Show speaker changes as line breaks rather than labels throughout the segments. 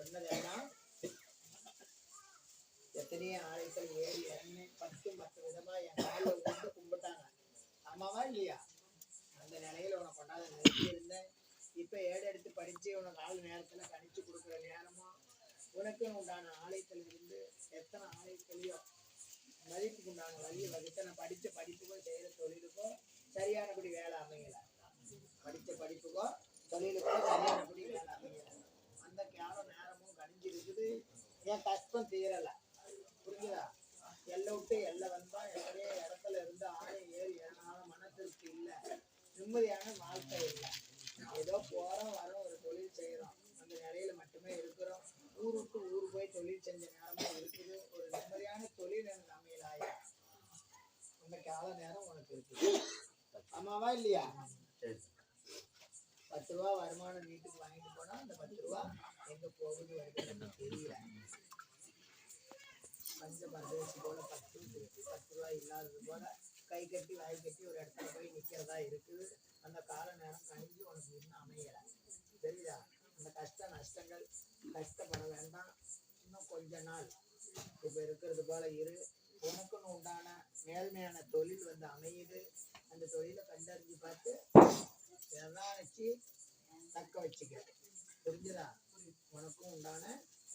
சொன்னதெல்லாம் எத்தனையோ ஆலைகள் ஏறி இறங்கி பத்து பத்து விதமா என் காலில் விழுந்து கும்பிட்டாங்க. ஆமாவா இல்லையா? அந்த நிலையில உனக்கு கொண்டாந்து நிறுத்தி இருந்தேன் இப்ப ஏடு எடுத்து படிச்சு உனக்கு ஆள் நேரத்துல கணிச்சு கொடுக்குற நேரமும் உனக்கு உண்டான ஆலயத்துல இருந்து எத்தனை ஆலயத்திலையோ மதிப்புக்கு உண்டான வழியை வகுத்து நான் படிச்ச படிப்புக்கோ செய்யற தொழிலுக்கோ சரியானபடி வேலை அமையல. படிச்ச படிப்புக்கோ தொழிலுக்கோ சரியானபடி வேலை அமையல. அந்த கேவலம் நேரம் இருக்குது. என் கஷ்டம் தீரல புரியுதா எல்லை விட்டு எல்லை வந்தா எத்தனையோ இடத்துல இருந்து ஆணை ஏறி ஏனாலும் மன திருப்தி இல்லை. நிம்மதியான வாழ்க்கை இல்லை. ஏதோ போறோம் வரோம் ஒரு தொழில் செய்யறோம் அந்த நிலையில மட்டுமே இருக்கிறோம். ஊர் விட்டு ஊர் போய் தொழில் செஞ்ச நேரமா இருக்குது. ஒரு நிம்மதியான தொழில் எனக்கு அமையலாயா? அந்த கால நேரம் உனக்கு இருக்குது. ஆமாவா இல்லையா? பத்து ரூபா வருமானம் வீட்டுக்கு வாங்கிட்டு போனா அந்த பத்து ரூபா எங்க போகுது வருது எனக்கு தெரியல பஞ்ச பரதேசி போல பத்து இருக்கு பத்து ரூபாய் இல்லாதது போல கை கட்டி வாய் கட்டி ஒரு இடத்துல போய் நிக்கிறதா இருக்குது. அந்த கால நேரம் கழிஞ்சு உனக்கு இன்னும் அமையல. தெரியுதா? அந்த கஷ்ட நஷ்டங்கள் கஷ்டப்பட வேண்டாம். இன்னும் கொஞ்ச நாள் இப்ப இருக்கிறது போல இரு. உனக்குன்னு உண்டான மேல்மையான தொழில் வந்து அமையுது. அந்த தொழிலை கண்டறிஞ்சு பார்த்து நிதானிச்சு தக்க வச்சுக்க. புரிஞ்சுதா? உனக்கும் உண்டான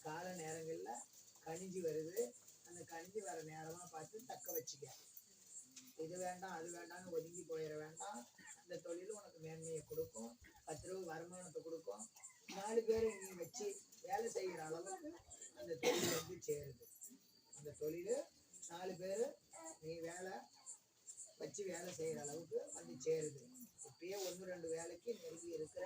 கால நேரங்களில் கணிஞ்சு வருது. வர பார்த்து தக்க வச்சுக்க. இது வேண்டாம் அது வேண்டாம்னு ஒதுங்கி போயிட வேண்டாம். அந்த தொழில் உனக்கு மேன்மையை கொடுக்கும். பத்து ரூபா வருமானத்தை கொடுக்கும். நாலு பேர் நீ வச்சு வேலை செய்கிற அளவுக்கு அந்த தொழில் வந்து சேருது. அந்த தொழில் நாலு பேர் நீ வேலை வச்சு வேலை செய்கிற அளவுக்கு வந்து சேருது. இப்பயே ஒன்று ரெண்டு வேலைக்கு நெருங்கி இருக்கிற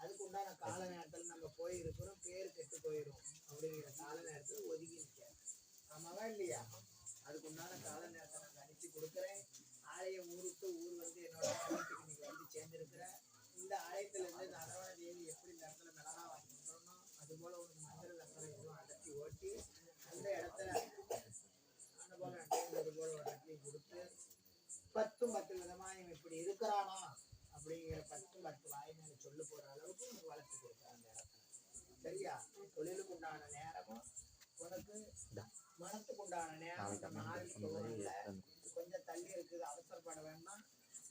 அதுக்கு உண்டான கால நேரத்தில் நம்ம போயிருக்கிறோம் பேர் கெட்டு போயிடும் அப்படிங்கிற கால நேரத்தில் ஒதுங்கி நிற்க ஆமாவா இல்லையா? அதுக்கு உண்டான கால நேரத்தை நான் கணிச்சு கொடுக்குறேன். ஆலயம் ஊருக்கு ஊர் வந்து என்னோட ஆலயத்துக்கு நீங்க வந்து சேர்ந்துருக்கிற இந்த ஆலயத்துல இருந்து இந்த அரவண தேவி எப்படி இந்த இடத்துல மிளகா வாங்கி கொடுக்கணும் அது போல ஒரு மந்திர தந்திரம் எதுவும் அடர்த்தி ஓட்டி அந்த இடத்துல அனுபவம் அடைந்தது போல ஒரு இடத்தையும் கொடுத்து பத்தும் பத்து விதமா இவன் இப்படி இருக்கிறானா அப்படிங்கிற பத்தும் பத்து வாய் சொல்லு போற அளவுக்கு வளர்த்து கொடுக்குற அந்த இடத்துல. சரியா? தொழிலுக்கு உண்டான நேரமும் உனக்கு மனத்துக்கு உண்டான நேரம் இந்த மாதிரி தோணல கொஞ்சம் தள்ளி இருக்குது அவசரப்பட வேண்டாம்.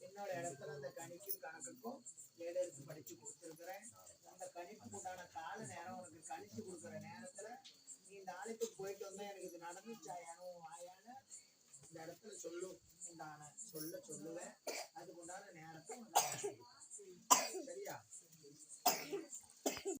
என்னோட இடத்துல அந்த கணிக்கும் கணக்குக்கும் எடுத்து படிச்சு கொடுத்துருக்குறேன். அந்த கணிப்புக்கு உண்டான கால நேரம் உனக்கு கணிச்சு கொடுக்குற நேரத்துல நீ இந்த ஆலயத்துக்கு போயிட்டு வந்தா எனக்கு இது நடந்துச்சா ஏனும் வாயான்னு இந்த இடத்துல சொல்லு உண்டான சொல்ல சொல்லுவேன்.